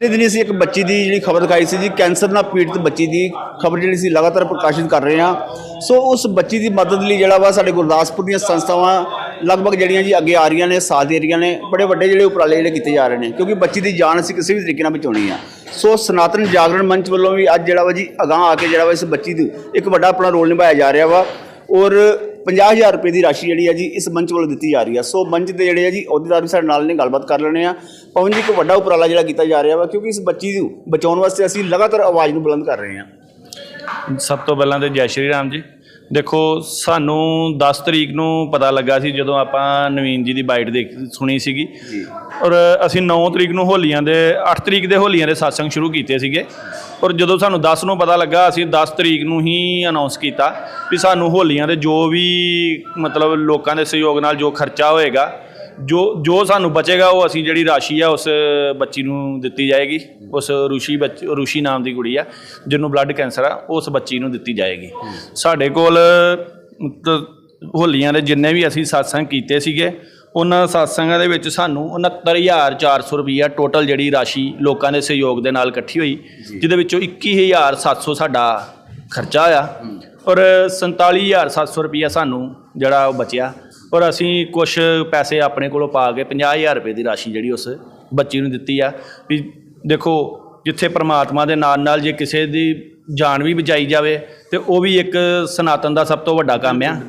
ਇਹ ਦਿਨੀ ਅਸੀਂ ਇੱਕ ਬੱਚੀ ਦੀ ਜਿਹੜੀ ਖਬਰ ਦਿਖਾਈ ਸੀ ਜੀ, ਕੈਂਸਰ ਨਾਲ ਪੀੜਤ ਬੱਚੀ ਦੀ ਖਬਰ ਜਿਹੜੀ ਸੀ ਲਗਾਤਾਰ ਪ੍ਰਕਾਸ਼ਿਤ ਕਰ ਰਹੇ ਹਾਂ। ਸੋ ਉਸ ਬੱਚੀ ਦੀ ਮਦਦ ਲਈ ਜਿਹੜਾ ਵਾ ਸਾਡੇ ਗੁਰਦਾਸਪੁਰ ਦੀਆਂ ਸੰਸਥਾਵਾਂ ਲਗਭਗ ਜਿਹੜੀਆਂ ਜੀ ਅੱਗੇ ਆ ਰਹੀਆਂ ਨੇ, ਸਾਥ ਦੇ ਰਹੀਆਂ ਨੇ, ਬੜੇ ਵੱਡੇ ਜਿਹੜੇ ਉਪਰਾਲੇ ਜਿਹੜੇ ਕੀਤੇ ਜਾ ਰਹੇ ਨੇ, ਕਿਉਂਕਿ ਬੱਚੀ ਦੀ ਜਾਨ ਅਸੀਂ ਕਿਸੇ ਵੀ ਤਰੀਕੇ ਨਾਲ ਬਚਾਉਣੀ ਆ। ਸੋ ਸਨਾਤਨ ਜਾਗਰਣ ਮੰਚ ਵੱਲੋਂ ਵੀ ਅੱਜ ਜਿਹੜਾ ਵਾ ਜੀ ਅਗਾਂਹ ਆ ਕੇ ਜਿਹੜਾ ਵਾ ਇਸ ਬੱਚੀ ਦੀ ਇੱਕ ਵੱਡਾ ਆਪਣਾ ਰੋਲ ਨਿਭਾਇਆ ਜਾ ਰਿਹਾ ਵਾ ਔਰ 50000 ਰੁਪਏ ਦੀ ਰਾਸ਼ੀ ਜਿਹੜੀ ਹੈ ਜੀ ਇਸ ਮੰਚ ਵੱਲੋਂ ਦਿੱਤੀ ਜਾ ਰਹੀ ਹੈ ਸੋ ਮੰਚ ਦੇ ਜਿਹੜੇ ਆ ਜੀ ਅਹੁਦੇਦਾਰ ਵੀ ਸਾਡੇ ਨਾਲ ਨੇ ਗੱਲਬਾਤ ਕਰ ਲੈਣੇ ਆ। ਪਵਨ ਜੀ ਇੱਕ ਵੱਡਾ ਉਪਰਾਲਾ ਜਿਹੜਾ ਕੀਤਾ ਜਾ ਰਿਹਾ ਵਾ ਕਿਉਂਕਿ ਇਸ ਬੱਚੀ ਨੂੰ ਬਚਾਉਣ ਵਾਸਤੇ ਅਸੀਂ ਲਗਾਤਾਰ ਆਵਾਜ਼ ਨੂੰ ਬੁਲੰਦ ਕਰ ਰਹੇ ਹਾਂ ਸਭ ਤੋਂ ਪਹਿਲਾਂ ਤੇ ਜੈ ਸ਼੍ਰੀ ਰਾਮ ਜੀ। ਦੇਖੋ ਸਾਨੂੰ 10 ਤਰੀਕ ਨੂੰ ਪਤਾ ਲੱਗਾ ਸੀ ਜਦੋਂ ਆਪਾਂ ਨਵੀਨ ਜੀ ਦੀ ਬਾਈਟ ਦੇਖ ਸੁਣੀ ਸੀਗੀ। ਔਰ ਅਸੀਂ 9 ਤਰੀਕ ਨੂੰ ਹੋਲੀਆਂ ਦੇ 8 ਤਰੀਕ ਦੇ ਹੋਲੀਆਂ ਦੇ satsang ਸ਼ੁਰੂ ਕੀਤੇ ਸੀਗੇ। ਔਰ ਜਦੋਂ ਸਾਨੂੰ 10 ਨੂੰ ਪਤਾ ਲੱਗਾ, ਅਸੀਂ 10 ਤਰੀਕ ਨੂੰ ਹੀ ਅਨਾਉਂਸ ਕੀਤਾ ਵੀ ਸਾਨੂੰ ਹੋਲੀਆਂ ਦੇ ਜੋ ਵੀ ਮਤਲਬ ਲੋਕਾਂ ਦੇ ਸਹਿਯੋਗ ਨਾਲ ਜੋ ਖਰਚਾ ਹੋਏਗਾ, ਜੋ ਜੋ ਸਾਨੂੰ ਬਚੇਗਾ, ਉਹ ਅਸੀਂ ਜਿਹੜੀ ਰਾਸ਼ੀ ਆ, ਉਸ ਬੱਚੀ ਨੂੰ ਦਿੱਤੀ ਜਾਏਗੀ। ਉਸ ਰੂਸ਼ੀ ਬੱਚ, ਰੂਸ਼ੀ ਨਾਮ ਦੀ ਕੁੜੀ ਆ, ਜਿਹਨੂੰ ਬਲੱਡ ਕੈਂਸਰ ਆ, ਉਸ ਬੱਚੀ ਨੂੰ ਦਿੱਤੀ ਜਾਏਗੀ। ਸਾਡੇ ਕੋਲ ਹੋਲੀਆਂ ਦੇ ਜਿੰਨੇ ਵੀ ਅਸੀਂ satsang ਕੀਤੇ ਸੀਗੇ ਉਹਨਾਂ satsangਾਂ ਦੇ ਵਿੱਚ ਸਾਨੂੰ 69400 ਰੁਪਈਆ ਟੋਟਲ ਜਿਹੜੀ ਰਾਸ਼ੀ ਲੋਕਾਂ ਦੇ ਸਹਿਯੋਗ ਦੇ ਨਾਲ ਇਕੱਠੀ ਹੋਈ ਜਿਹਦੇ ਵਿੱਚੋਂ 21700 ਸਾਡਾ ਖਰਚਾ ਆ ਔਰ 47700 ਰੁਪਈਆ ਸਾਨੂੰ ਜਿਹੜਾ ਉਹ ਬਚਿਆ ਔਰ ਅਸੀਂ ਕੁਝ ਪੈਸੇ ਆਪਣੇ ਕੋਲੋਂ ਪਾ ਕੇ 50000 ਰੁਪਏ ਦੀ ਰਾਸ਼ੀ ਜਿਹੜੀ ਉਸ ਬੱਚੀ ਨੂੰ ਦਿੱਤੀ ਆ। ਵੀ ਦੇਖੋ ਜਿੱਥੇ ਪ੍ਰਮਾਤਮਾ ਦੇ ਨਾਲ ਨਾਲ ਜੇ ਕਿਸੇ ਦੀ ਜਾਨ ਵੀ ਬਚਾਈ ਜਾਵੇ ਤੇ ਉਹ ਵੀ ਇੱਕ ਸਨਾਤਨ ਦਾ ਸਭ ਤੋਂ ਵੱਡਾ ਕੰਮ ਆ।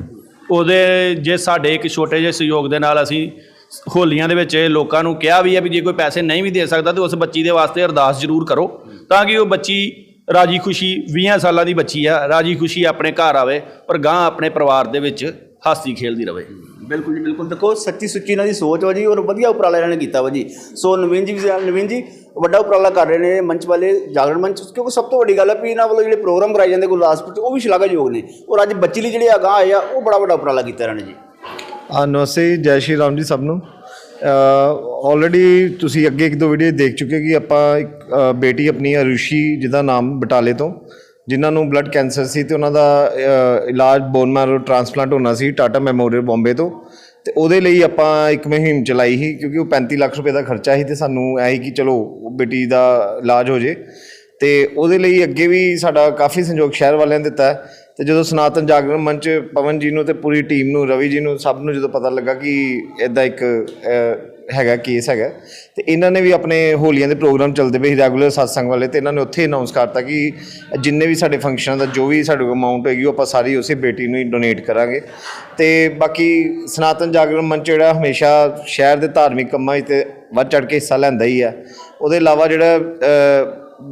ਉਹਦੇ ਜੇ ਸਾਡੇ ਇੱਕ ਛੋਟੇ ਜਿਹੇ ਸਹਿਯੋਗ ਦੇ ਨਾਲ ਅਸੀਂ ਹੋਲੀਆਂ ਦੇ ਵਿੱਚ ਲੋਕਾਂ ਨੂੰ ਕਿਹਾ ਵੀ ਹੈ ਵੀ ਜੇ ਕੋਈ ਪੈਸੇ ਨਹੀਂ ਵੀ ਦੇ ਸਕਦਾ ਤੇ ਉਸ ਬੱਚੀ ਦੇ ਵਾਸਤੇ ਅਰਦਾਸ ਜ਼ਰੂਰ ਕਰੋ ਤਾਂ ਕਿ ਉਹ ਬੱਚੀ ਰਾਜੀ ਖੁਸ਼ੀ 20 ਸਾਲਾਂ ਦੀ ਬੱਚੀ ਆ, ਰਾਜੀ ਖੁਸ਼ੀ ਆਪਣੇ ਘਰ ਆਵੇ, ਪਰ ਗਾਂ ਆਪਣੇ ਪਰਿਵਾਰ ਦੇ ਵਿੱਚ ਹਾਸੀ ਖੇਲਦੀ ਰਵੇ। ਬਿਲਕੁਲ ਜੀ ਬਿਲਕੁਲ। ਦੇਖੋ ਸੱਚੀ ਸੁੱਚੀ ਇਹਨਾਂ ਦੀ ਸੋਚ ਵਾ ਜੀ ਔਰ ਵਧੀਆ ਉਪਰਾਲਾ ਇਹਨਾਂ ਨੇ ਕੀਤਾ ਵਾ ਜੀ। ਸੋ ਨਵੀਨ ਜੀ ਵੀ ਨਵੀਨ ਜੀ ਵੱਡਾ ਉਪਰਾਲਾ ਕਰ ਰਹੇ ਨੇ ਮੰਚ ਵਾਲੇ ਜਾਗਰਣ ਮੰਚ ਕਿਉਂਕਿ ਸਭ ਤੋਂ ਵੱਡੀ ਗੱਲ ਹੈ ਵੀ ਇਹਨਾਂ ਵੱਲੋਂ ਜਿਹੜੇ ਪ੍ਰੋਗਰਾਮ ਕਰਾਏ ਜਾਂਦੇ ਗੁਰਦਾਸਪੁਰ 'ਚ ਉਹ ਵੀ ਸ਼ਲਾਘਾਯੋਗ ਨੇ। ਔਰ ਅੱਜ ਬੱਚੀ ਲਈ ਜਿਹੜੇ ਅਗਾਂਹ ਆਏ ਆ ਉਹ ਬੜਾ ਵੱਡਾ ਉਪਰਾਲਾ ਕੀਤਾ ਇਹਨਾਂ ਨੇ ਜੀ। ਆ ਨਮਸਤੇ ਜੀ, ਜੈ ਸ਼੍ਰੀ ਰਾਮ ਜੀ ਸਭ ਨੂੰ। ਆਲਰੇਡੀ ਤੁਸੀਂ ਅੱਗੇ ਇੱਕ ਦੋ ਵੀਡੀਓ ਦੇਖ ਚੁੱਕੇ ਕਿ ਆਪਾਂ ਇੱਕ ਬੇਟੀ ਆਪਣੀ ਅਰੁਸ਼ੀ ਜਿਹਦਾ ਨਾਮ ਬਟਾਲੇ ਤੋਂ। ਜਿਨ੍ਹਾਂ ਨੂੰ ਬਲੱਡ ਕੈਂਸਰ ਸੀ ਤੇ ਉਹਨਾਂ ਦਾ ਇਲਾਜ ਬੋਨ ਮੈਰੋ ਟ੍ਰਾਂਸਪਲਾਂਟ ਹੋਣਾ ਸੀ ਟਾਟਾ ਮੈਮੋਰੀਅਲ ਬੰਬੇ ਤੋਂ। ਤੇ ਉਹਦੇ ਲਈ ਆਪਾਂ ਇੱਕ ਮੁਹਿੰਮ ਚਲਾਈ ਸੀ ਕਿਉਂਕਿ ਉਹ 35 ਲੱਖ ਰੁਪਏ ਦਾ ਖਰਚਾ ਸੀ ਤੇ ਸਾਨੂੰ ਐ ਸੀ ਕਿ ਚਲੋ ਉਹ ਬੇਟੀ ਦਾ ਇਲਾਜ ਹੋ ਜੇ। ਤੇ ਉਹਦੇ ਲਈ ਅੱਗੇ ਵੀ ਸਾਡਾ ਕਾਫੀ ਸੰਯੋਗ ਸ਼ਹਿਰ ਵਾਲਿਆਂ ਨੇ ਦਿੱਤਾ ਤੇ ਜਦੋਂ ਸਨਾਤਨ ਜਾਗਰਣ ਮੰਚ ਪਵਨ ਜੀ ਨੂੰ ਤੇ ਪੂਰੀ ਟੀਮ ਨੂੰ, ਰਵੀ ਜੀ ਨੂੰ, ਸਭ ਨੂੰ ਜਦੋਂ ਪਤਾ ਲੱਗਾ ਕਿ ਇਦਾਂ ਇੱਕ ਹੈਗਾ ਕੇਸ ਹੈਗਾ, ਤੇ ਇਹਨਾਂ ਨੇ ਵੀ ਆਪਣੇ ਹੋਲੀਆਂ ਦੇ ਪ੍ਰੋਗਰਾਮ ਚੱਲਦੇ ਪਏ ਸੀ, ਰੈਗੂਲਰ satsang ਵਾਲੇ, ਤੇ ਇਹਨਾਂ ਨੇ ਉੱਥੇ ਅਨਾਉਂਸ ਕਰਤਾ ਕਿ ਜਿੰਨੇ ਵੀ ਸਾਡੇ ਫੰਕਸ਼ਨਾਂ ਦਾ, ਜੋ ਵੀ ਸਾਡੇ ਕੋਲ ਅਮਾਉਂਟ ਹੈਗੀ, ਉਹ ਆਪਾਂ ਸਾਰੀ ਉਸੇ ਬੇਟੀ ਨੂੰ ਹੀ ਡੋਨੇਟ ਕਰਾਂਗੇ। ਤੇ ਬਾਕੀ ਸਨਾਤਨ ਜਾਗਰਣ ਮੰਚ ਜਿਹੜਾ ਹਮੇਸ਼ਾ ਸ਼ਹਿਰ ਦੇ ਧਾਰਮਿਕ ਕੰਮਾਂ 'ਚ ਤੇ ਵੱਧ ਚੜ ਕੇ ਹਿੱਸਾ ਲੈਂਦਾ ਹੀ ਆ। ਉਹਦੇ ਇਲਾਵਾ ਜਿਹੜਾ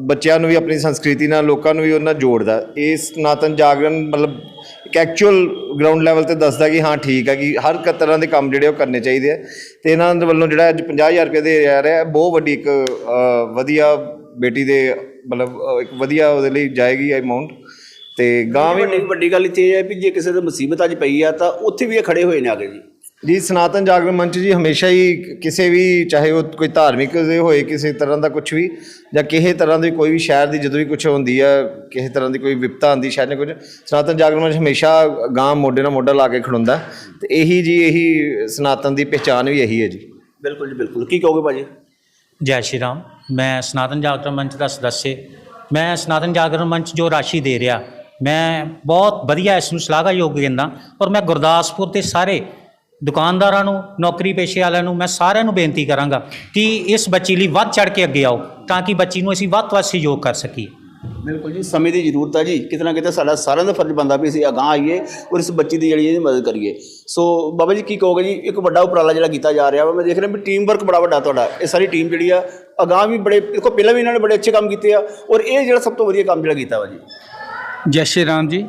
ਬੱਚਿਆਂ ਨੂੰ ਵੀ ਆਪਣੀ ਸੰਸਕ੍ਰਿਤੀ ਨਾਲ ਲੋਕਾਂ ਨੂੰ ਵੀ ਉਹਨਾਂ ਜੋੜਦਾ। ਇਹ ਸਨਾਤਨ ਜਾਗਰਣ ਮਤਲਬ ਇੱਕ ਐਕਚੁਅਲ ਗਰਾਊਂਡ ਲੈਵਲ ਤੇ ਦੱਸਦਾ ਕਿ ਹਾਂ ਠੀਕ ਹੈ ਕਿ ਹਰ ਤਰ੍ਹਾਂ ਦੇ ਕੰਮ ਜਿਹੜੇ ਉਹ ਕਰਨੇ ਚਾਹੀਦੇ ਆ। ਤੇ ਇਹਨਾਂ ਦੇ ਵੱਲੋਂ ਜਿਹੜਾ ਅੱਜ 50000 ਰੁਪਏ ਦੇ ਜਾ ਰਿਹਾ ਬਹੁਤ ਵੱਡੀ ਇੱਕ ਵਧੀਆ ਬੇਟੀ ਦੇ ਮਤਲਬ ਇੱਕ ਵਧੀਆ ਉਹਦੇ ਲਈ ਜਾਏਗੀ ਅਮਾਉਂਟ ਤੇ ਗਾਂ ਵੀ ਵੱਡੀ ਵੱਡੀ ਗੱਲ ਇੱਥੇ ਇਹ ਹੈ ਵੀ ਜੇ ਕਿਸੇ ਦੇ ਮੁਸੀਬਤ ਅੱਜ ਪਈ ਆ ਤਾਂ ਉੱਥੇ ਵੀ ਇਹ ਖੜੇ ਹੋਏ ਨੇ ਆਗੇ ਜੀ। ਜੀ ਸਨਾਤਨ ਜਾਗਰਣ ਮੰਚ ਜੀ ਹਮੇਸ਼ਾ ਹੀ ਕਿਸੇ ਵੀ ਚਾਹੇ ਉਹ ਕੋਈ ਧਾਰਮਿਕ ਦੇ ਹੋਏ ਕਿਸੇ ਤਰ੍ਹਾਂ ਦਾ ਕੁਝ ਵੀ ਜਾਂ ਕਿਸੇ ਤਰ੍ਹਾਂ ਦੀ ਕੋਈ ਵੀ ਸ਼ਹਿਰ ਦੀ ਜਦੋਂ ਵੀ ਕੁਝ ਹੁੰਦੀ ਹੈ ਕਿਸੇ ਤਰ੍ਹਾਂ ਦੀ ਕੋਈ ਵਿਪਤਾ ਆਉਂਦੀ ਸ਼ਹਿਰ ਨੇ ਕੁਝ ਸਨਾਤਨ ਜਾਗਰਣ ਮੰਚ ਹਮੇਸ਼ਾ ਗਾਂ ਮੋਢੇ ਨਾਲ ਮੋਢਾ ਲਾ ਕੇ ਖੜੁੰਦਾ। ਤੇ ਇਹੀ ਜੀ ਇਹੀ ਸਨਾਤਨ ਦੀ ਪਹਿਚਾਨ ਵੀ ਇਹੀ ਹੈ ਜੀ। ਬਿਲਕੁਲ ਜੀ ਬਿਲਕੁਲ। ਕੀ ਕਹੋਗੇ ਭਾਜੀ? ਜੈ ਸ਼੍ਰੀ ਰਾਮ। ਮੈਂ ਸਨਾਤਨ ਜਾਗਰਣ ਮੰਚ ਦਾ ਸਦੱਸਿਆ ਮੈਂ ਸਨਾਤਨ ਜਾਗਰਣ ਮੰਚ ਜੋ ਰਾਸ਼ੀ ਦੇ ਰਿਹਾ ਮੈਂ ਬਹੁਤ ਵਧੀਆ ਇਸ ਨੂੰ ਸ਼ਲਾਘਾਯੋਗ ਕਹਿੰਦਾ ਔਰ ਮੈਂ ਗੁਰਦਾਸਪੁਰ ਦੇ ਸਾਰੇ ਦੁਕਾਨਦਾਰਾਂ ਨੂੰ ਨੌਕਰੀ ਪੇਸ਼ੇ ਵਾਲਿਆਂ ਨੂੰ ਮੈਂ ਸਾਰਿਆਂ ਨੂੰ ਬੇਨਤੀ ਕਰਾਂਗਾ ਕਿ ਇਸ ਬੱਚੀ ਲਈ ਵੱਧ ਚੜ ਕੇ ਅੱਗੇ ਆਓ ਤਾਂ ਕਿ ਬੱਚੀ ਨੂੰ ਅਸੀਂ ਵੱਧ ਤੋਂ ਵੱਧ ਸਹਿਯੋਗ ਕਰ ਸਕੀਏ। ਬਿਲਕੁਲ ਜੀ ਸਮੇਂ ਦੀ ਜ਼ਰੂਰਤ ਹੈ ਜੀ। ਕਿਤੇ ਨਾ ਕਿਤੇ ਸਾਡਾ ਸਾਰਿਆਂ ਦਾ ਫਰਜ਼ ਬਣਦਾ ਵੀ ਅਸੀਂ ਅਗਾਂਹ ਆਈਏ ਔਰ ਇਸ ਬੱਚੀ ਦੀ ਜਿਹੜੀ ਇਹਦੀ ਮਦਦ ਕਰੀਏ। ਸੋ ਬਾਬਾ ਜੀ ਕੀ ਕਹੋਗੇ ਜੀ? ਇੱਕ ਵੱਡਾ ਉਪਰਾਲਾ ਜਿਹੜਾ ਕੀਤਾ ਜਾ ਰਿਹਾ ਵਾ ਮੈਂ ਦੇਖ ਰਿਹਾ ਵੀ ਟੀਮ ਵਰਕ ਬੜਾ ਵੱਡਾ ਤੁਹਾਡਾ। ਇਹ ਸਾਰੀ ਟੀਮ ਜਿਹੜੀ ਆ ਅਗਾਂਹ ਵੀ ਬੜੇ ਦੇਖੋ ਪਹਿਲਾਂ ਵੀ ਇਹਨਾਂ ਨੇ ਬੜੇ ਅੱਛੇ ਕੰਮ ਕੀਤੇ ਆ ਔਰ ਇਹ ਜਿਹੜਾ ਸਭ ਤੋਂ ਵਧੀਆ ਕੰਮ ਜਿਹੜਾ ਕੀਤਾ ਵਾ ਜੀ। ਜੈ ਸ਼੍ਰੀ ਰਾਮ ਜੀ।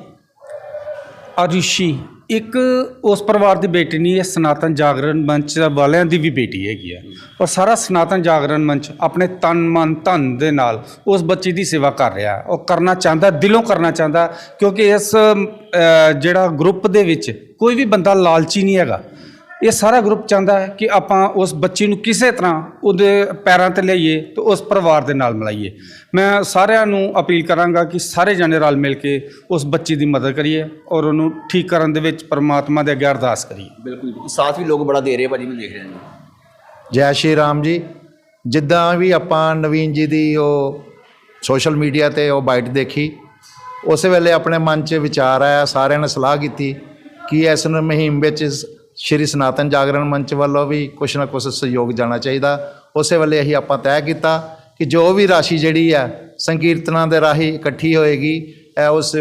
ਅਰਿਸ਼ੀ। ਇੱਕ ਉਸ ਪਰਿਵਾਰ ਦੀ ਬੇਟੀ ਨਹੀਂ, ਇਹ ਸਨਾਤਨ ਜਾਗਰਣ ਮੰਚ ਵਾਲਿਆਂ ਦੀ ਵੀ ਬੇਟੀ ਹੈਗੀ ਆ। ਔਰ ਸਾਰਾ ਸਨਾਤਨ ਜਾਗਰਣ ਮੰਚ ਆਪਣੇ ਤਨ, ਮਨ, ਧਨ ਦੇ ਨਾਲ ਉਸ ਬੱਚੀ ਦੀ ਸੇਵਾ ਕਰ ਰਿਹਾ। ਉਹ ਕਰਨਾ ਚਾਹੁੰਦਾ, ਦਿਲੋਂ ਕਰਨਾ ਚਾਹੁੰਦਾ, ਕਿਉਂਕਿ ਇਸ ਜਿਹੜਾ ਗਰੁੱਪ ਦੇ ਵਿੱਚ ਕੋਈ ਵੀ ਬੰਦਾ ਲਾਲਚੀ ਨਹੀਂ ਹੈਗਾ। ਇਹ ਸਾਰਾ ਗਰੁੱਪ ਚਾਹੁੰਦਾ ਹੈ ਕਿ ਆਪਾਂ ਉਸ ਬੱਚੀ ਨੂੰ ਕਿਸੇ ਤਰ੍ਹਾਂ ਉਹਦੇ ਪੈਰਾਂ ਤੇ ਲਿਆਈਏ ਤੇ ਉਸ ਪਰਿਵਾਰ ਦੇ ਨਾਲ ਮਿਲਾਈਏ। ਮੈਂ ਸਾਰਿਆਂ ਨੂੰ ਅਪੀਲ ਕਰਾਂਗਾ ਕਿ ਸਾਰੇ ਜਣੇ ਰਲ ਮਿਲ ਕੇ ਉਸ ਬੱਚੀ ਦੀ ਮਦਦ ਕਰੀਏ ਔਰ ਉਹਨੂੰ ਠੀਕ ਕਰਨ ਦੇ ਵਿੱਚ ਪਰਮਾਤਮਾ ਦੇ ਅੱਗੇ ਅਰਦਾਸ ਕਰੀਏ। ਬਿਲਕੁਲ ਸਾਥ ਵੀ ਲੋਕ ਬੜਾ ਦੇ ਰਹੇ ਭਾਜੀ ਮੈਂ ਦੇਖ ਰਿਹਾ ਜੀ। ਜੈ ਸ਼੍ਰੀ ਰਾਮ ਜੀ। ਜਿੱਦਾਂ ਵੀ ਆਪਾਂ ਨਵੀਨ ਜੀ ਦੀ ਉਹ ਸੋਸ਼ਲ ਮੀਡੀਆ ਤੇ ਉਹ ਬਾਈਟ ਦੇਖੀ ਉਸੇ ਵੇਲੇ ਆਪਣੇ ਮਨ 'ਚ ਵਿਚਾਰ ਆਇਆ ਸਾਰਿਆਂ ਨੇ ਸਲਾਹ ਕੀਤੀ ਕਿ ਇਸ ਨੂੰ ਮੁਹਿੰਮ ਵਿੱਚ ਸ਼੍ਰੀ ਸਨਾਤਨ ਜਾਗਰਣ ਮੰਚ ਵੱਲੋਂ ਵੀ ਕੁਛ ਨਾ ਕੁਛ ਸਹਿਯੋਗ ਜਾਣਾ ਚਾਹੀਦਾ। ਉਸੇ ਵੇਲੇ ਅਸੀਂ ਆਪਾਂ ਤੈਅ ਕੀਤਾ ਕਿ ਜੋ ਵੀ ਰਾਸ਼ੀ ਜਿਹੜੀ ਆ ਸੰਕੀਰਤਨਾਂ ਦੇ ਰਾਹੀਂ ਇਕੱਠੀ ਹੋਏਗੀ, ਇਹ ਉਸ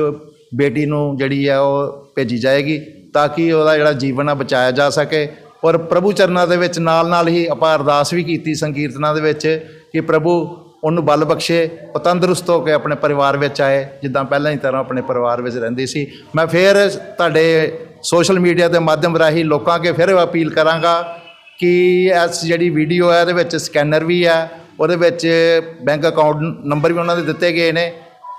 ਬੇਟੀ ਨੂੰ ਜਿਹੜੀ ਹੈ, ਉਹ ਭੇਜੀ ਜਾਏਗੀ ਤਾਂ ਕਿ ਉਹਦਾ ਜਿਹੜਾ ਜੀਵਨ ਆ ਬਚਾਇਆ ਜਾ ਸਕੇ। ਔਰ ਪ੍ਰਭੂ ਚਰਨਾਂ ਦੇ ਵਿੱਚ ਨਾਲ ਨਾਲ ਹੀ ਆਪਾਂ ਅਰਦਾਸ ਵੀ ਕੀਤੀ ਸੰਕੀਰਤਨਾਂ ਦੇ ਵਿੱਚ ਕਿ ਪ੍ਰਭੂ ਉਹਨੂੰ ਬਲ ਬਖਸ਼ੇ, ਉਹ ਤੰਦਰੁਸਤ ਹੋ ਕੇ ਆਪਣੇ ਪਰਿਵਾਰ ਵਿੱਚ ਆਏ, ਜਿੱਦਾਂ ਪਹਿਲਾਂ ਹੀ ਤਰ੍ਹਾਂ ਆਪਣੇ ਪਰਿਵਾਰ ਵਿੱਚ ਰਹਿੰਦੀ ਸੀ। ਮੈਂ ਫਿਰ ਤੁਹਾਡੇ ਸੋਸ਼ਲ ਮੀਡੀਆ ਦੇ ਮਾਧਿਅਮ ਰਾਹੀਂ ਲੋਕਾਂ ਅੱਗੇ ਫਿਰ ਅਪੀਲ ਕਰਾਂਗਾ ਕਿ ਇਸ ਜਿਹੜੀ ਵੀਡੀਓ ਹੈ ਇਹਦੇ ਵਿੱਚ ਸਕੈਨਰ ਵੀ ਹੈ ਉਹਦੇ ਵਿੱਚ ਬੈਂਕ ਅਕਾਊਂਟ ਨੰਬਰ ਵੀ ਉਹਨਾਂ ਦੇ ਦਿੱਤੇ ਗਏ ਨੇ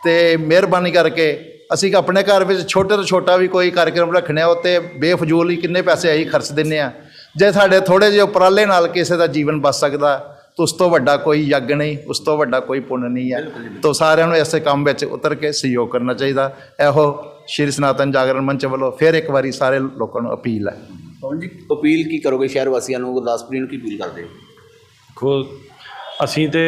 ਤੇ ਮਿਹਰਬਾਨੀ ਕਰਕੇ ਅਸੀਂ ਆਪਣੇ ਘਰ ਵਿੱਚ ਛੋਟੇ ਤੋਂ ਛੋਟਾ ਵੀ ਕੋਈ ਕਾਰਜਕ੍ਰਮ ਰੱਖਣੇ ਆ ਉੱਤੇ ਬੇਫਜ਼ੂਲ ਹੀ ਕਿੰਨੇ ਪੈਸੇ ਅਸੀਂ ਖਰਚ ਦਿੰਨੇ ਆ। ਜੇ ਸਾਡੇ ਥੋੜੇ ਜਿਹੇ ਉਪਰਾਲੇ ਨਾਲ ਕਿਸੇ ਦਾ ਜੀਵਨ ਬਚ ਸਕਦਾ ਤਾਂ ਉਸ ਤੋਂ ਵੱਡਾ ਕੋਈ ਯੱਗ ਨਹੀਂ ਉਸ ਤੋਂ ਵੱਡਾ ਕੋਈ ਪੁੰਨ ਨਹੀਂ ਹੈ। ਤਾਂ ਸਾਰਿਆਂ ਨੂੰ ਇਸੇ ਕੰਮ ਵਿੱਚ ਉਤਰ ਕੇ ਸਹਿਯੋਗ ਕਰਨਾ ਚਾਹੀਦਾ। ਇਹੋ ਸ਼੍ਰੀ ਸਨਾਤਨ ਜਾਗਰਣ ਮੰਚ ਵੱਲੋਂ ਫਿਰ ਇੱਕ ਵਾਰੀ ਸਾਰੇ ਲੋਕਾਂ ਨੂੰ ਅਪੀਲ ਹੈ। ਪਵਨ ਜੀ? ਅਪੀਲ ਕੀ ਕਰੋਗੇ ਸ਼ਹਿਰ ਵਾਸੀਆਂ ਨੂੰ? ਗੁਰਦਾਸਪੁਰੀ ਨੂੰ ਕੀ ਅਪੀਲ ਕਰਦੇ? ਹੋ ਖੋ ਅਸੀਂ ਤੇ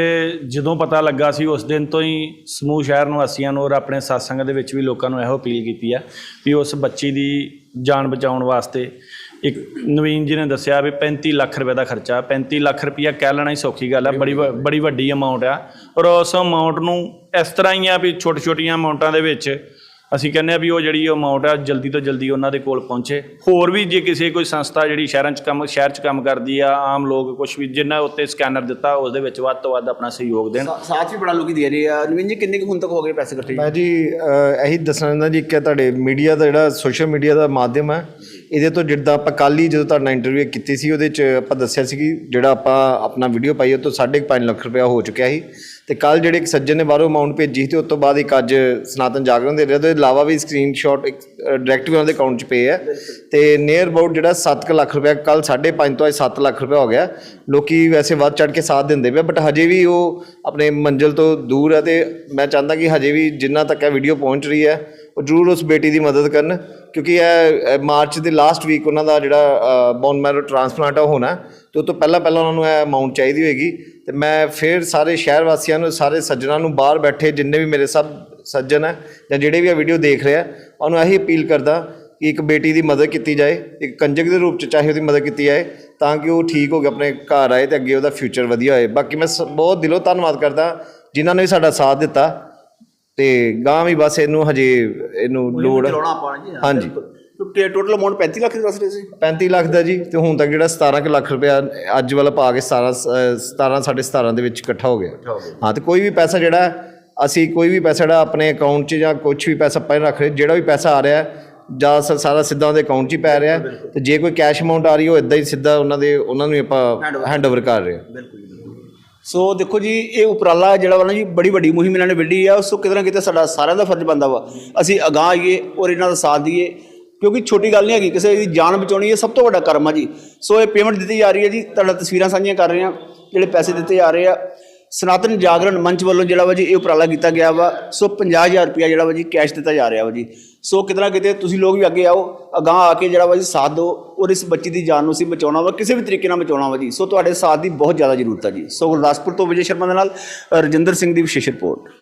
ਜਦੋਂ ਪਤਾ ਲੱਗਾ ਸੀ ਉਸ ਦਿਨ ਤੋਂ ਹੀ ਸਮੂਹ ਸ਼ਹਿਰ ਨਿਵਾਸੀਆਂ ਨੂੰ ਔਰ ਆਪਣੇ satsang ਦੇ ਵਿੱਚ ਵੀ ਲੋਕਾਂ ਨੂੰ ਇਹੋ ਅਪੀਲ ਕੀਤੀ ਆ ਵੀ ਉਸ ਬੱਚੀ ਦੀ ਜਾਨ ਬਚਾਉਣ ਵਾਸਤੇ ਇੱਕ ਨਵੀਨ ਜੀ ਨੇ ਦੱਸਿਆ ਵੀ 35 ਲੱਖ ਰੁਪਏ ਦਾ ਖਰਚਾ 35 ਲੱਖ ਰੁਪਈਆ ਕਹਿ ਲੈਣਾ ਹੀ ਸੌਖੀ ਗੱਲ ਆ ਬੜੀ ਵ- ਬੜੀ ਵੱਡੀ ਅਮਾਉਂਟ ਆ। ਔਰ ਉਸ ਅਮਾਉਂਟ ਨੂੰ ਇਸ ਤਰ੍ਹਾਂ ਹੀ ਆ ਵੀ ਛੋਟੀ ਛੋਟੀਆਂ ਅਮਾਉਂਟਾਂ ਦੇ ਵਿੱਚ ਅਸੀਂ ਕਹਿੰਦੇ ਆ ਵੀ ਉਹ ਜਿਹੜੀ ਅਮਾਉਂਟ ਆ ਜਲਦੀ ਤੋਂ ਜਲਦੀ ਉਹਨਾਂ ਦੇ ਕੋਲ ਪਹੁੰਚੇ। ਹੋਰ ਵੀ ਜੇ ਕਿਸੇ ਕੋਈ ਸੰਸਥਾ ਜਿਹੜੀ ਸ਼ਹਿਰਾਂ 'ਚ ਕੰਮ ਸ਼ਹਿਰ 'ਚ ਕੰਮ ਕਰਦੀ ਆ ਆਮ ਲੋਕ ਕੁਝ ਵੀ ਜਿੰਨਾ ਉੱਤੇ ਸਕੈਨਰ ਦਿੱਤਾ ਉਸ ਦੇ ਵਿੱਚ ਵੱਧ ਤੋਂ ਵੱਧ ਆਪਣਾ ਸਹਿਯੋਗ ਦੇਣ। ਸਾਥ ਵੀ ਬੜਾ ਲੋਕੀ ਦੇ ਰਹੇ ਆ। ਨਵੀਨ ਜੀ ਕਿੰਨੇ ਕੁ ਹੁਣ ਤੱਕ ਹੋ ਗਏ ਪੈਸੇ ਇਕੱਠੇ ਮੈਂ ਜੀ ਇਹੀ ਦੱਸਣਾ ਚਾਹੁੰਦਾ ਜੀ ਕਿ ਤੁਹਾਡੇ ਮੀਡੀਆ ਦਾ ਜਿਹੜਾ ਸੋਸ਼ਲ ਮੀਡੀਆ ਦਾ ਮਾਧਿਅਮ ਹੈ। ਇਹਦੇ ਤੋਂ ਜਿੱਦਾਂ ਆਪਾਂ ਕੱਲ੍ਹ ਹੀ ਜਦੋਂ ਤੁਹਾਡੇ ਇੰਟਰਵਿਊ ਕੀਤੀ ਸੀ ਉਹਦੇ 'ਚ ਆਪਾਂ ਦੱਸਿਆ ਸੀ ਕਿ ਜਿਹੜਾ ਆਪਾਂ ਆਪਣਾ ਵੀਡੀਓ ਪਾਈ ਉਹ ਤੋਂ 5.5 ਲੱਖ ਰੁਪਇਆ ਹੋ ਚੁੱਕਿਆ ਸੀ। ਤੇ ਕੱਲ ਜਿਹੜੇ ਇੱਕ ਸੱਜਣ ਨੇ ਬਾਹਰੋਂ ਅਮਾਉਂਟ ਭੇਜੀ ਸੀ ਤੇ ਉਸ ਤੋਂ ਬਾਅਦ ਇੱਕ ਅੱਜ ਸਨਾਤਨ ਜਾਗਰਣ ਦੇ ਰਿਹਾ ਤੇ ਇਲਾਵਾ ਵੀ ਸਕਰੀਨਸ਼ਾਟ ਇੱਕ ਡਾਇਰੈਕਟ ਵੀ ਉਹਨਾਂ ਦੇ ਅਕਾਊਂਟ 'ਚ ਪਏ ਹੈ ਤੇ ਨੀਅਰ ਅਬਾਊਟ ਜਿਹੜਾ 7 ਲੱਖ ਰੁਪਇਆ ਕੱਲ 5.5 ਤੋਂ ਅੱਜ 7 ਲੱਖ ਰੁਪਇਆ ਹੋ ਗਿਆ। ਲੋਕੀ ਵੈਸੇ ਵੱਧ ਚੜ ਕੇ ਸਾਥ ਦਿੰਦੇ ਪਏ ਬਟ ਹਜੇ ਵੀ ਉਹ ਆਪਣੇ ਮੰਜ਼ਿਲ ਤੋਂ ਦੂਰ ਹੈ ਤੇ ਮੈਂ ਚਾਹੁੰਦਾ ਕਿ ਹਜੇ ਵੀ ਜਿੰਨਾ ਤੱਕ ਇਹ ਵੀਡੀਓ ਪਹੁੰਚ ਰਹੀ ਹੈ ਉਹ ਜ਼ਰੂਰ ਉਸ ਬੇਟੀ ਦੀ ਮਦਦ ਕਰਨ। ਕਿਉਂਕਿ ਇਹ ਮਾਰਚ ਦੇ ਲਾਸਟ ਵੀਕ ਉਹਨਾਂ ਦਾ ਜਿਹੜਾ ਬੋਨ ਮੈਰੋ ਟ੍ਰਾਂਸਪਲਾਂਟ ਆ ਹੋਣਾ ਤੇ ਉਹ ਤੋਂ ਪਹਿਲਾਂ ਪਹਿਲਾਂ ਉਹਨਾਂ ਨੂੰ ਇਹ ਅਮਾਉਂਟ ਚਾਹੀਦੀ ਹੋਏਗੀ। ਤੇ ਮੈਂ ਫਿਰ ਸਾਰੇ ਸ਼ਹਿਰ ਵਾਸੀਆਂ ਨੂੰ ਸਾਰੇ ਸੱਜਣਾ ਨੂੰ ਬਾਹਰ ਬੈਠੇ ਜਿੰਨੇ ਵੀ ਮੇਰੇ ਸਭ ਸੱਜਣ ਹੈ ਜਾਂ ਜਿਹੜੇ ਵੀ ਇਹ ਵੀਡੀਓ ਦੇਖ ਰਹੇ ਆ ਉਹਨੂੰ ਇਹੀ ਅਪੀਲ ਕਰਦਾ ਕਿ ਇੱਕ ਬੇਟੀ ਦੀ ਮਦਦ ਕੀਤੀ ਜਾਏ ਇੱਕ ਕੰਜਕ ਦੇ ਰੂਪ ਚ ਚਾਹੇ ਉਹਦੀ ਮਦਦ ਕੀਤੀ ਜਾਏ ਤਾਂ ਕਿ ਉਹ ਠੀਕ ਹੋ ਕੇ ਆਪਣੇ ਘਰ ਆਏ ਤੇ ਅੱਗੇ ਉਹਦਾ ਫਿਊਚਰ ਵਧੀਆ ਹੋਏ। ਬਾਕੀ ਮੈਂ ਬਹੁਤ ਦਿਲੋਂ ਧੰਨਵਾਦ ਕਰਦਾ ਜਿਨ੍ਹਾਂ ਨੇ ਸਾਡਾ ਸਾਥ ਦਿੱਤਾ ਤੇ ਗਾਂ ਵੀ ਬਸ ਇਹਨੂੰ ਹਜੇ ਇਹਨੂੰ ਲੋੜ ਹਾਂਜੀ। ਕਿ ਟੋਟਲ ਅਮਾਉਂਟ 35 ਲੱਖ ਦੇ ਦੱਸ ਰਹੇ ਸੀ। 35 ਲੱਖ ਦਾ ਜੀ ਤੇ ਹੁਣ ਤੱਕ ਜਿਹੜਾ 17 ਕੁ ਲੱਖ ਰੁਪਇਆ ਅੱਜ ਵਾਲਾ ਪਾ ਕੇ 17 ਅ, 17 ਸਾਢੇ 17 ਦੇ ਵਿੱਚ ਇਕੱਠਾ ਹੋ ਗਿਆ। ਹਾਂ ਤੇ ਕੋਈ ਵੀ ਪੈਸਾ ਜਿਹੜਾ ਅਸੀਂ ਕੋਈ ਵੀ ਪੈਸਾ ਜਿਹੜਾ ਆਪਣੇ ਅਕਾਊਂਟ 'ਚ ਜਾਂ ਕੁਝ ਵੀ ਪੈਸਾ ਆਪਾਂ ਰੱਖ ਰਹੇ ਜਿਹੜਾ ਵੀ ਪੈਸਾ ਆ ਰਿਹਾ ਹੈ, ਜਾਂ ਸਾਰਾ ਸਿੱਧਾ ਉਹਦੇ ਅਕਾਊਂਟ 'ਚ ਹੀ ਪੈ ਰਿਹਾ ਹੈ ਤੇ ਜੇ ਕੋਈ ਕੈਸ਼ ਅਮਾਉਂਟ ਆ ਰਹੀ ਉਹ ਇਦਾਂ ਹੀ ਸਿੱਧਾ ਉਹਨਾਂ ਦੇ ਉਹਨਾਂ ਨੂੰ ਆਪਾਂ ਹੈਂਡਓਵਰ ਕਰ ਰਹੇ ਹਾਂ। ਸੋ ਦੇਖੋ ਜੀ ਇਹ ਉਪਰਾਲਾ ਜਿਹੜਾ ਵਾ ਨਾ ਜੀ ਬੜੀ ਵੱਡੀ ਮੁਹਿੰਮ ਇਹਨਾਂ ਨੇ ਵਿੱਢੀ ਆ ਸੋ ਕਿਤੇ ਨਾ ਕਿਤੇ ਸਾਡਾ ਸਾਰਿਆਂ ਦਾ ਫਰਜ਼ ਬਣਦਾ ਵਾ। ਅਸੀਂ ਅਗਾਂਹ ਆਈਏ ਔਰ ਇਹਨਾਂ ਦਾ ਸਾਥ ਦਈਏ ਕਿਉਂਕਿ ਛੋਟੀ ਗੱਲ ਨਹੀਂ ਹੈਗੀ, ਕਿਸੇ ਦੀ ਜਾਨ ਬਚਾਉਣੀ ਇਹ ਸਭ ਤੋਂ ਵੱਡਾ ਕਰਮ ਆ ਜੀ। ਸੋ ਇਹ ਪੇਮੈਂਟ ਦਿੱਤੀ ਜਾ ਰਹੀ ਹੈ ਜੀ, ਤੁਹਾਡਾ ਤਸਵੀਰਾਂ ਸਾਂਝੀਆਂ ਕਰ ਰਹੇ ਹਾਂ, ਜਿਹੜੇ ਪੈਸੇ ਦਿੱਤੇ ਜਾ ਰਹੇ ਆ। ਸਨਾਤਨ ਜਾਗਰਣ ਮੰਚ ਵੱਲੋਂ ਜਿਹੜਾ ਵਾ ਜੀ, ਇਹ ਉਪਰਾਲਾ ਕੀਤਾ ਗਿਆ ਵਾ। ਸੋ 50000 ਰੁਪਇਆ ਜਿਹੜਾ ਵਾ ਜੀ ਕੈਸ਼ ਦਿੱਤਾ ਜਾ ਰਿਹਾ ਵਾ ਜੀ। ਸੋ ਕਿਤੇ ਨਾ ਕਿਤੇ ਤੁਸੀਂ ਲੋਕ ਵੀ ਅੱਗੇ ਆਓ, ਅਗਾਂਹ ਆ ਕੇ ਜਿਹੜਾ ਵਾ ਜੀ, ਸਾਥ ਦਿਓ ਔਰ ਇਸ ਬੱਚੀ ਦੀ ਜਾਨ ਨੂੰ ਅਸੀਂ ਬਚਾਉਣਾ ਵਾ, ਕਿਸੇ ਵੀ ਤਰੀਕੇ ਨਾਲ ਬਚਾਉਣਾ ਵਾ ਜੀ। ਸੋ ਤੁਹਾਡੇ ਸਾਥ ਦੀ ਬਹੁਤ ਜ਼ਿਆਦਾ ਜ਼ਰੂਰਤ ਆ ਜੀ। ਸੋ ਗੁਰਦਾਸਪੁਰ ਤੋਂ ਵਿਜੇ ਸ਼ਰਮਾ ਦੇ ਨਾਲ, ਰਜਿੰਦਰ ਸਿੰਘ ਦੀ ਵਿਸ਼ੇਸ਼ ਰਿਪੋਰਟ।